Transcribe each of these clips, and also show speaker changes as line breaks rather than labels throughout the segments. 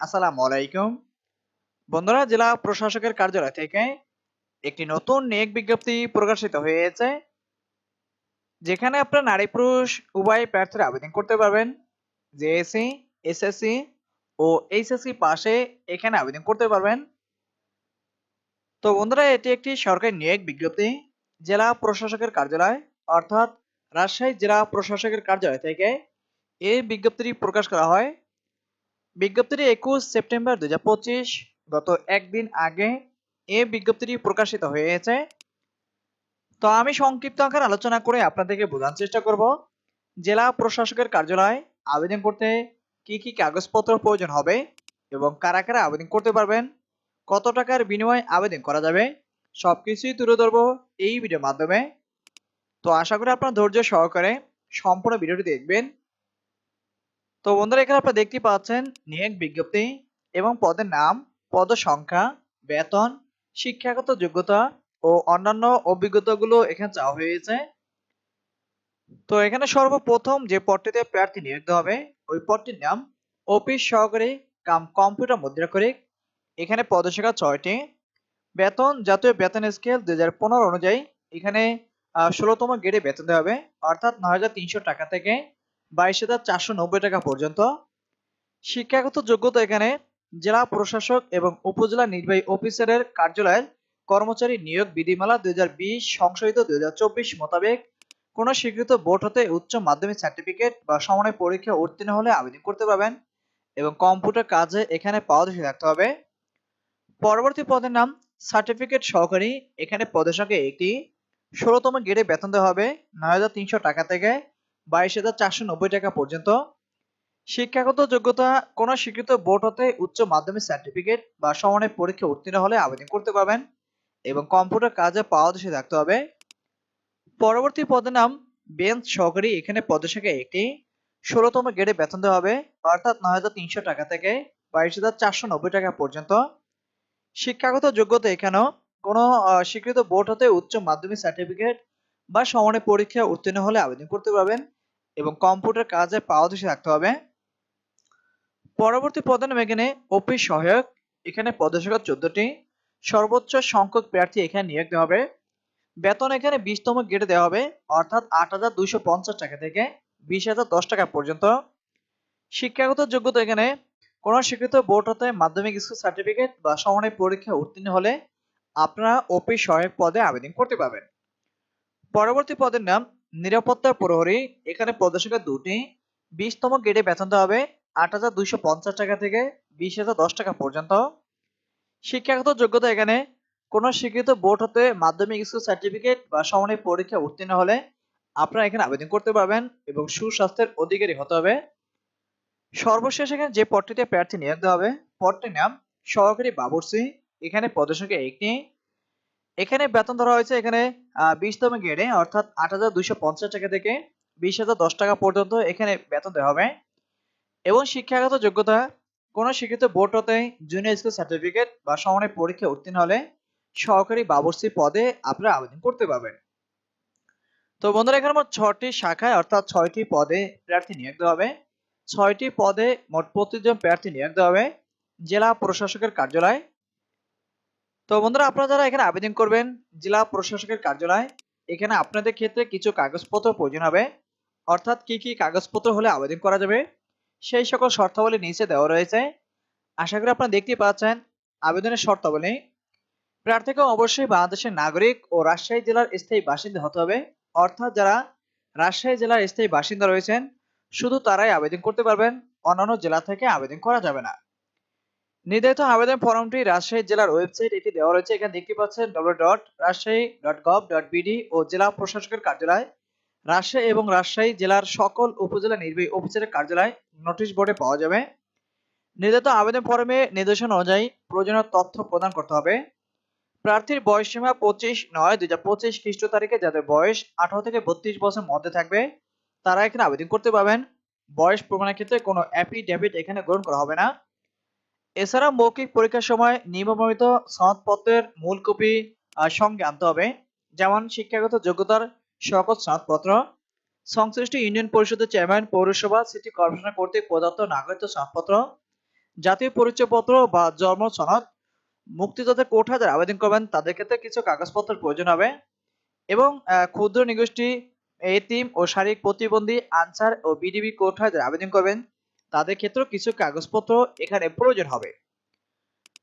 আসসালামু আলাইকুম। বন্ধুরা, জেলা প্রশাসকের কার্যালয় থেকে একটি নতুন নিয়োগ বিজ্ঞপ্তি প্রকাশিত হয়েছে, যেখানে আপনারা নারী পুরুষ উভয় প্রার্থীরা আবেদন করতে পারবেন। জেএসসি এসএসসি ও এইচএসসি পাশে এখানে আবেদন করতে পারবেন। তো বন্ধুরা, এটি একটি সরকারি নিয়োগ বিজ্ঞপ্তি, জেলা প্রশাসকের কার্যালয়, অর্থাৎ রাজশাহী জেলা প্রশাসকের কার্যালয় থেকে এই বিজ্ঞপ্তিটি প্রকাশ করা হয়। বিজ্ঞপ্তিটি একুশ সেপ্টেম্বর দু হাজার পঁচিশ, গত একদিন আগে এই বিজ্ঞপ্তিটি প্রকাশিত হয়েছে। তো আমি সংক্ষিপ্ত আকার আলোচনা করে আপনাদেরকে বোঝানোর চেষ্টা করব, জেলা প্রশাসকের কার্যালয় আবেদন করতে কি কি কাগজপত্র প্রয়োজন হবে এবং কারা কারা আবেদন করতে পারবেন, কত টাকার বিনিময়ে আবেদন করা যাবে, সবকিছুই তুলে ধরবো এই ভিডিওর মাধ্যমে। তো আশা করি আপনার ধৈর্য সহকারে সম্পূর্ণ ভিডিওটি দেখবেন। তো বন্ধুরা, এখানে আপনারা দেখতে পাচ্ছেন নিয়োগ বিজ্ঞপ্তি এবং পদের নাম পদ সংখ্যা বেতন, শিক্ষাগত যোগ্যতা ও অন্যান্য অভিজ্ঞতাগুলো এখানে চাওয়া হয়েছে। তো এখানে সর্বপ্রথম যে পদটিতে প্রার্থী নিয়োগ হবে, ওই পদটির নাম অফিস সহকারী কাম কম্পিউটার মুদ্রাক্ষরিক এখানে পদসংখ্যা ছয়টি। বেতন, জাতীয় বেতন স্কেল দুই হাজার পনেরো অনুযায়ী এখানে ষোলোতম গ্রেডে বেতন দেওয়া হবে, অর্থাৎ নয় হাজার তিনশো টাকা থেকে বাইশ হাজার চারশো নব্বই টাকা পর্যন্ত। শিক্ষাগত যোগ্যতা এখানে জেলা প্রশাসক এবং উপজেলা নির্বাহী অফিসারের কার্যালয়ের কর্মচারী নিয়োগ বিধিমালা দুই সংশোধিত দুই মোতাবেক কোন স্বীকৃত বোর্ড হতে উচ্চ মাধ্যমিক সার্টিফিকেট বা সমানের পরীক্ষা উত্তীর্ণ হলে আবেদন করতে পারবেন এবং কম্পিউটার কাজে এখানে পারদর্শী থাকতে হবে। পরবর্তী পদের নাম সার্টিফিকেট সহকারী। এখানে পদের সঙ্গে একটি ষোলোতম গ্রেডে বেতন দেওয়া হবে নয় হাজার তিনশো টাকা থেকে বাইশ হাজার চারশো নব্বই টাকা পর্যন্ত। শিক্ষাগত যোগ্যতা, কোন স্বীকৃত বোর্ড হতে উচ্চ মাধ্যমিক সার্টিফিকেট বা সমানের পরীক্ষা উত্তীর্ণ হলে আবেদন করতে পারবেন এবং কম্পিউটার কাজে পারদর্শী থাকতে হবে। পরবর্তী পদের নাম, বেঞ্চ সহকারী। এখানে পদের সংখ্যা একটি। ষোলোতম গ্রেডে বেতন দেওয়া হবে, অর্থাৎ নয় হাজার তিনশো টাকা থেকে বাইশ হাজার চারশো নব্বই টাকা পর্যন্ত। শিক্ষাগত যোগ্যতা এখানেও, কোনো স্বীকৃত বোর্ড হতে উচ্চ মাধ্যমিক সার্টিফিকেট বা সমানের পরীক্ষা উত্তীর্ণ হলে আবেদন করতে পারবেন এবং কম্পিউটার কাজে পারদর্শী থাকতে হবে। পরবর্তী নাম এখানে অফিস সহায়ক, এখানে পদসংখ্যা চোদ্দটি। সর্বোচ্চ সংখ্যক প্রার্থী এখানে নিয়োগ দেওয়া হবে। বেতন এখানে বিশতম গেটে দেওয়া হবে, অর্থাৎ আট হাজার দুইশো পঞ্চাশ টাকা থেকে বিশ হাজার দশ টাকা পর্যন্ত। শিক্ষাগত যোগ্যতা এখানে, কোন স্বীকৃত বোর্ড হতে মাধ্যমিক স্কুল সার্টিফিকেট বা সমানের পরীক্ষা উত্তীর্ণ হলে আপনারা অফিস সহায়ক পদে আবেদন করতে পারবেন। পরবর্তী পদের নাম নিরাপত্তা প্রহরী। এখানে পদসংখ্যা দুটি। বিশতম গ্রেডে বেতন দেওয়া হবে আট হাজার দুইশো পঞ্চাশ টাকা থেকে বিশ হাজার দশ টাকা পর্যন্ত। শিক্ষাগত যোগ্যতা এখানে। কোন স্বীকৃত বোর্ড হতে মাধ্যমিক স্কুল সার্টিফিকেট বা সমানের পরীক্ষা উত্তীর্ণ হলে আপনারা এখানে আবেদন করতে পারবেন এবং সুস্বাস্থ্যের অধিকারী হতে হবে। সর্বশেষ এখানে যে পদটিতে প্রার্থী নিয়োগ দেওয়া হবে, পদটির নাম সহকারী বাবুর্চি এখানে পদসংখ্যা একটি এখানে বেতন ধরা হয়েছে এখানে বিশতম গ্রেডে অর্থাৎ আট হাজার দুইশো পঞ্চাশ টাকা থেকে বিশ টাকা পর্যন্ত এখানে বেতন দেওয়া হবে। এবং শিক্ষাগত যোগ্যতা, কোন স্বীকৃত বোর্ড হতে জুনিয়র স্কুল সার্টিফিকেট বা সমানের পরীক্ষা উত্তীর্ণ হলে সহকারী বাবুর্চি পদে আপনারা আবেদন করতে পারবেন। তো বন্ধুরা, এখানে মোট ছটি শাখায়, অর্থাৎ ছয়টি পদে প্রার্থী নিয়োগ দেওয়া হবে। ছয়টি পদে মোট পঁচিশ জন প্রার্থী নিয়োগ দেওয়া হবে। জেলা প্রশাসকের কার্যালয় তো বন্ধুরা, আপনারা যারা এখানে আবেদন করবেন, জেলা প্রশাসকের কার্যালয়, এখানে আপনাদের ক্ষেত্রে কিছু কাগজপত্র প্রয়োজন হবে। অর্থাৎ কি কি কাগজপত্র হলে আবেদন করা যাবে, সেই সকল শর্তাবলী নিচে দেওয়া রয়েছে। আশা করি আপনারা দেখতে পাচ্ছেন, আবেদনের শর্তাবলী। প্রার্থীকে অবশ্যই বাংলাদেশের নাগরিক ও রাজশাহী জেলার স্থায়ী বাসিন্দা হতে হবে। অর্থাৎ যারা রাজশাহী জেলার স্থায়ী বাসিন্দা রয়েছেন, শুধু তারাই আবেদন করতে পারবেন, অন্যান্য জেলা থেকে আবেদন করা যাবে না। নির্ধারিত আবেদন ফর্মটি রাজশাহী জেলার ওয়েবসাইট এটি দেওয়া রয়েছে। এখানে দেখতে পাচ্ছেন W dot Rajshahi dot gov dot BD ও জেলা প্রশাসকের কার্যালয়, রাজশাহী এবং রাজশাহী জেলার সকল উপজেলা নির্বাহী অফিসারের কার্যালয় নোটিশ বোর্ডে পাওয়া যাবে। নির্ধারিত আবেদন ফর্মে নির্দেশনা অনুযায়ী প্রয়োজনীয় তথ্য প্রদান করতে হবে। প্রার্থীর বয়স সীমা পঁচিশ নয়, দুই হাজার পঁচিশ খ্রিস্ট তারিখে যাদের বয়স আঠারো থেকে বত্রিশ বছর মধ্যে থাকবে, তারা এখানে আবেদন করতে পারবেন। বয়স প্রমাণের ক্ষেত্রে কোনো অ্যাফিডেভিট এখানে গ্রহণ করা হবে না। এছাড়া মৌখিক পরীক্ষার সময় নিয়মিত সনদপত্রের মূল কপি সঙ্গে আনতে হবে, যেমন শিক্ষাগত যোগ্যতার সকল সনদপত্র, সংশ্লিষ্ট ইউনিয়ন পরিষদের চেয়ারম্যান, পৌরসভা, সিটি কর্পোরেশন কর্তৃক প্রদত্ত নাগরিক সনদপত্র, জাতীয় পরিচয়পত্র বা জন্ম সনদ মুক্তিযোদ্ধা কোর্ট হাজার আবেদন করবেন, তাদের ক্ষেত্রে কিছু কাগজপত্রের প্রয়োজন হবে এবং ক্ষুদ্র নিগোষ্ঠী এতিম ও শারীরিক প্রতিবন্ধী, আনসার ও বিডিবি কোর্ট হাজার আবেদন করবেন। তাদের ক্ষেত্রেও কিছু কাগজপত্র এখানে প্রয়োজন হবে।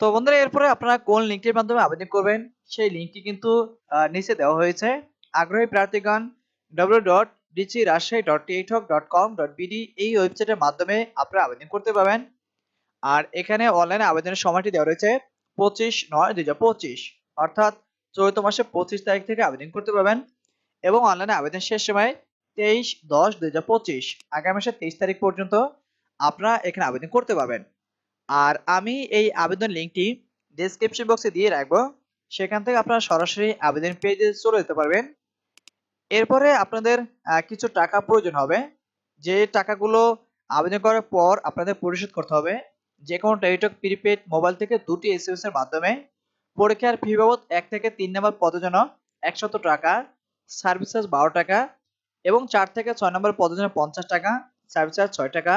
তো বন্ধুরা, এরপরে আপনারা কোন লিঙ্কের মাধ্যমে আবেদন করবেন, সেই লিঙ্কটি কিন্তু নিচে দেওয়া হয়েছে। আগ্রহী প্রার্থীগণ W dot DC Rajshahi dot Teletalk dot com dot BD এই ওয়েবসাইটের মাধ্যমে আপনারা আবেদন করতে পারবেন। আর এখানে অনলাইনে আবেদনের সময়টি দেওয়া রয়েছে পঁচিশ নয় দুই পঁচিশ, অর্থাৎ চৈত মাসে পঁচিশ তারিখ থেকে আবেদন করতে পারবেন। এবং অনলাইনে আবেদন শেষ সময় তেইশ দশ দুই পঁচিশ, আগামী মাসের তেইশ তারিখ পর্যন্ত আপনারা এখানে আবেদন করতে পারবেন। আর আমি এই আবেদন লিঙ্কটি ডেসক্রিপশন বক্সে দিয়ে রাখব। সেখান থেকে আপনারা সরাসরি আবেদন পেজে চলে যেতে পারবেন। এরপরে আপনাদের কিছু টাকা প্রয়োজন হবে। যে টাকাগুলো আবেদন করার পর আপনাদের পরিশোধ করতে হবে। যে কোনো টেলিটক প্রিপেড মোবাইল থেকে দুটি এস এর মাধ্যমে। পরীক্ষার ফি বাবদ এক থেকে তিন নম্বর পদের জন্য একশত টাকা, সার্ভিস চার্জ বারো টাকা এবং চার থেকে ছয় নম্বর পদের জন্য পঞ্চাশ টাকা, সার্ভিস চার্জ ছয় টাকা।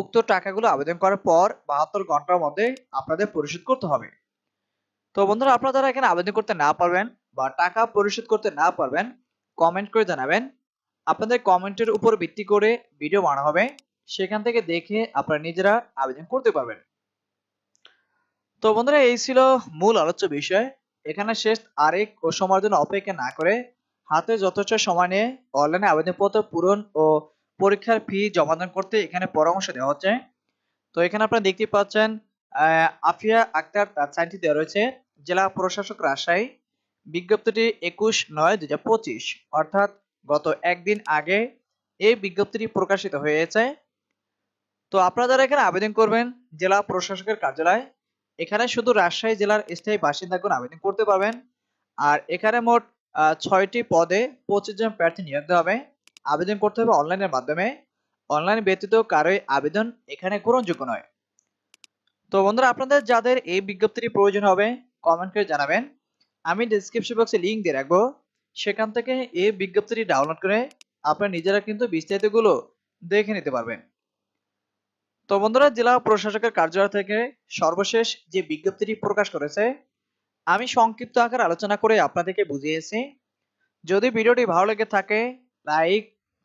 উক্ত টাকাগুলো আবেদন করার পর বাহাত্তর ঘণ্টার মধ্যে আপনাদের পরিশোধ করতে হবে। তো বন্ধুরা, আপনারা যারা এখানে আবেদন করতে না পারবেন বা টাকা পরিশোধ করতে না পারবেন কমেন্ট করে জানাবেন। আপনাদের কমেন্টের উপর ভিত্তি করে ভিডিও বানানো হবে। সেখান থেকে দেখে আপনারা নিজেরা আবেদন করতে পারবেন। তো বন্ধুরা, এই ছিল মূল আলোচ্য বিষয়। এখানে শেষ আরেক ও সময়ের জন্য অপেক্ষা না করে হাতে যথেষ্ট সময় নিয়ে অনলাইনে আবেদনপত্র পূরণ ও পরীক্ষার ফি জমাদান করতে এখানে পরামর্শ দেওয়া হচ্ছে। তো এখানে আপনারা দেখতে পাচ্ছেন আফিয়া আক্তার তার সাইনটি দেওয়া রয়েছে, জেলা প্রশাসক রাজশাহী। বিজ্ঞপ্তিটি একুশ নয় দুই অর্থাৎ গত একদিন আগে এই বিজ্ঞপ্তিটি প্রকাশিত হয়েছে। তো আপনারা যারা এখানে আবেদন করবেন, জেলা প্রশাসকের কার্যালয়, এখানে শুধু রাজশাহী জেলার স্থায়ী বাসিন্দাগণ আবেদন করতে পারবেন। আর এখানে মোট ছয়টি পদে পঁচিশ জন প্রার্থী নিয়োগ দেওয়া হবে। আবেদন করতে হবে অনলাইনের মাধ্যমে। অনলাইন ব্যতীত কারোই আবেদন এখানে গ্রহণযোগ্য নয়। তো বন্ধুরা, আপনাদের যাদের এই বিজ্ঞপ্তিটি প্রয়োজন হবে কমেন্ট করে জানাবেন। আমি ডিসক্রিপশন বক্সে লিংক দিয়ে রাখব। সেখান থেকে এই বিজ্ঞপ্তিটি ডাউনলোড করে আপনারা নিজেরা কিন্তু বিস্তারিতগুলো দেখে নিতে পারবেন। তো বন্ধুরা, জেলা প্রশাসকের কার্যালয় থেকে সর্বশেষ যে বিজ্ঞপ্তিটি প্রকাশ করেছে, আমি সংক্ষিপ্ত আকার আলোচনা করে আপনাদেরকে বুঝিয়েছি। যদি ভিডিওটি ভালো লেগে থাকে লাইক